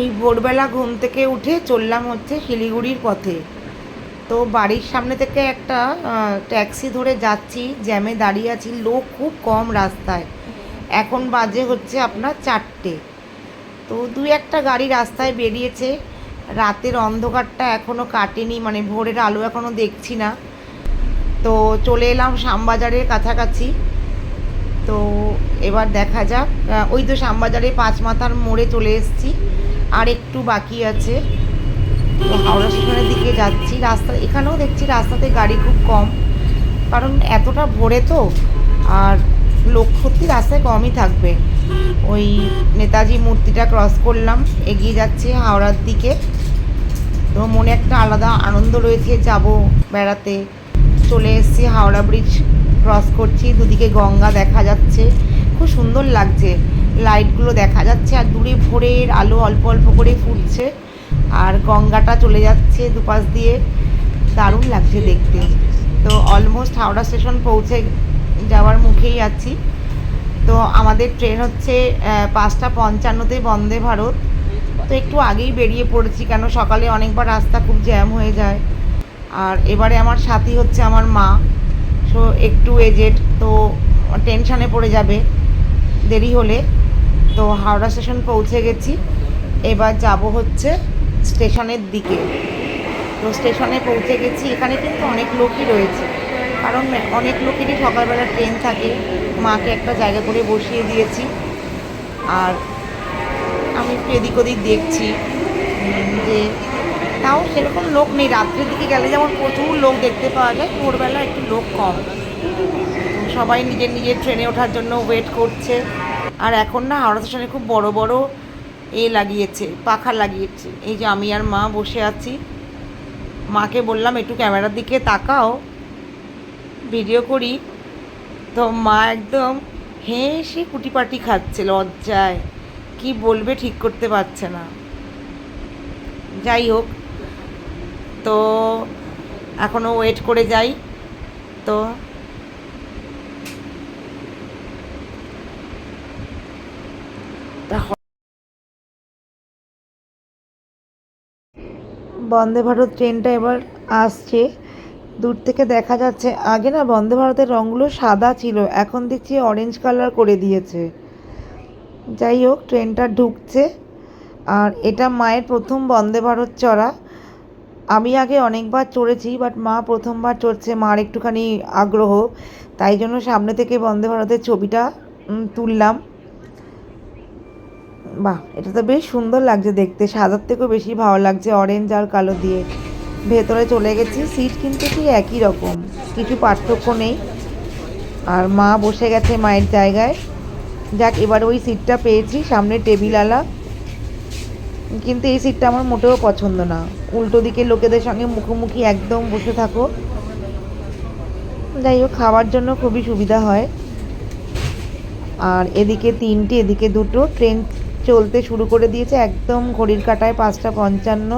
এই ভোরবেলা ঘুম থেকে উঠে চললাম হচ্ছে শিলিগুড়ির পথে। তো বাড়ির সামনে থেকে একটা ট্যাক্সি ধরে যাচ্ছি, জ্যামে দাঁড়িয়ে আছি, লোক খুব কম রাস্তায়। এখন বাজে হচ্ছে আপনার চারটে। তো দুই একটা গাড়ি রাস্তায় বেরিয়েছে। রাতের অন্ধকারটা এখনও কাটেনি মানে ভোরের আলো এখনও দেখছি না। তো চলে এলাম শ্যামবাজারের কাছাকাছি। তো এবার দেখা যাক ওই তো শ্যামবাজারে পাঁচ মাথার মোড়ে চলে এসেছি। আর একটু বাকি আছে। তো হাওড়া স্টেশনের দিকে যাচ্ছি। রাস্তা এখানেও দেখছি রাস্তাতে গাড়ি খুব কম। কারণ এতটা ভোরে তো, আর লোক সত্যি রাস্তায় কমই থাকবে। ওই নেতাজি মূর্তিটা ক্রস করলাম, এগিয়ে যাচ্ছি হাওড়ার দিকে। তো মনে একটা আলাদা আনন্দ রয়েছে, যাব বেড়াতে। চলে এসেছি হাওড়া ব্রিজ ক্রস করছি, দুদিকে গঙ্গা দেখা যাচ্ছে। খুব সুন্দর লাগছে। লাইটগুলো দেখা যাচ্ছে আর দূরে ভোরের আলো অল্প অল্প করে ফুটছে। আর গঙ্গাটা চলে যাচ্ছে দুপাশ দিয়ে। দারুণ লাগছে দেখতে। তো অলমোস্ট হাওড়া স্টেশন পৌঁছে যাওয়ার মুখেই আছি। তো আমাদের ট্রেন হচ্ছে পাঁচটা পঞ্চান্নতে বন্দে ভারত। তো একটু আগেই বেরিয়ে পড়েছি কেন সকালে অনেকবার রাস্তা খুব জ্যাম হয়ে যায়। আর এবারে আমার সাথী হচ্ছে আমার মা। সো একটু এজেড তো টেনশানে পড়ে যাবে। দেরি হলে তো হাওড়া স্টেশন পৌঁছে গেছি। এবার যাব হচ্ছে স্টেশনের দিকে। তো স্টেশনে পৌঁছে গেছি। এখানে কিন্তু অনেক লোকই রয়েছে। কারণ অনেক লোকেরই সকালবেলা ট্রেন থাকে। মাকে একটা জায়গা করে বসিয়ে দিয়েছি। আর আমি একটু এদিক ওদিক দেখছি। যে তাও সেরকম লোক নেই। রাত্রের দিকে গেলে যেমন প্রচুর লোক দেখতে পাওয়া যায়, ভোরবেলা একটু লোক কম। সবাই নিজের নিজের ট্রেনে ওঠার জন্য ওয়েট করছে। আর এখন না হাওড়া স্টেশনে খুব বড় বড় এ লাগিয়েছে, পাখা লাগিয়েছে। এই যে আমি আর মা বসে আছি। মাকে বললাম, একটু ক্যামেরার দিকে তাকাও ভিডিও করি। তো মা একদম হেসে কুটিপাটি খাচ্ছে লজ্জায়। কি বলবে ঠিক করতে পারছে না। যাই হোক, তো এখনও ওয়েট করে যাই। তো তা বন্দে ভারত ট্রেনটা এবার আসছে। দূর থেকে দেখা যাচ্ছে, আগে না বন্দে ভারতের রঙগুলো সাদা ছিল, এখন দেখছি অরেঞ্জ কালার করে দিয়েছে। যাই হোক, ট্রেনটা ঢুকছে, আর এটা মায়ের প্রথম বন্দে ভারত চড়া। আমি আগে অনেকবার চড়েছি বাট মা প্রথমবার চড়ছে, মার একটুখানি আগ্রহ, তাই জন্য সামনে থেকে বন্দে ভারতের ছবিটা তুললাম। বাহ, এটা তো বেশ সুন্দর লাগছে দেখতে। সাদার থেকেও বেশি ভালো লাগছে অরেঞ্জ আর কালো দিয়ে। ভেতরে চলে গেছি সিট কিন্তু ঠিক একই রকম, কিছু পার্থক্য নেই। আর মা বসে গেছে মায়ের জায়গায়। যাক, এবার ওই সিটটা পেয়েছি, সামনে টেবিল আলা কিন্তু এই সিটটা আমার মোটেও পছন্দ না। উল্টো দিকে লোকেদের সঙ্গে মুখোমুখি একদম বসে থাকো। যাই হোক, খাওয়ার জন্য খুবই সুবিধা হয়। আর এদিকে তিনটে, এদিকে দুটো ট্রেন চলতে শুরু করে দিয়েছে। একদম ঘড়ির কাটায় পাঁচটা পঞ্চান্ন।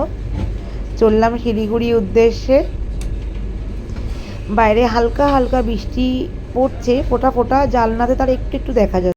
চললাম শিলিগুড়ি উদ্দেশ্যে। বাইরে হালকা হালকা বৃষ্টি পড়ছে। ফোটা ফোটা জালনাতে তার একটু একটু দেখা যাচ্ছে।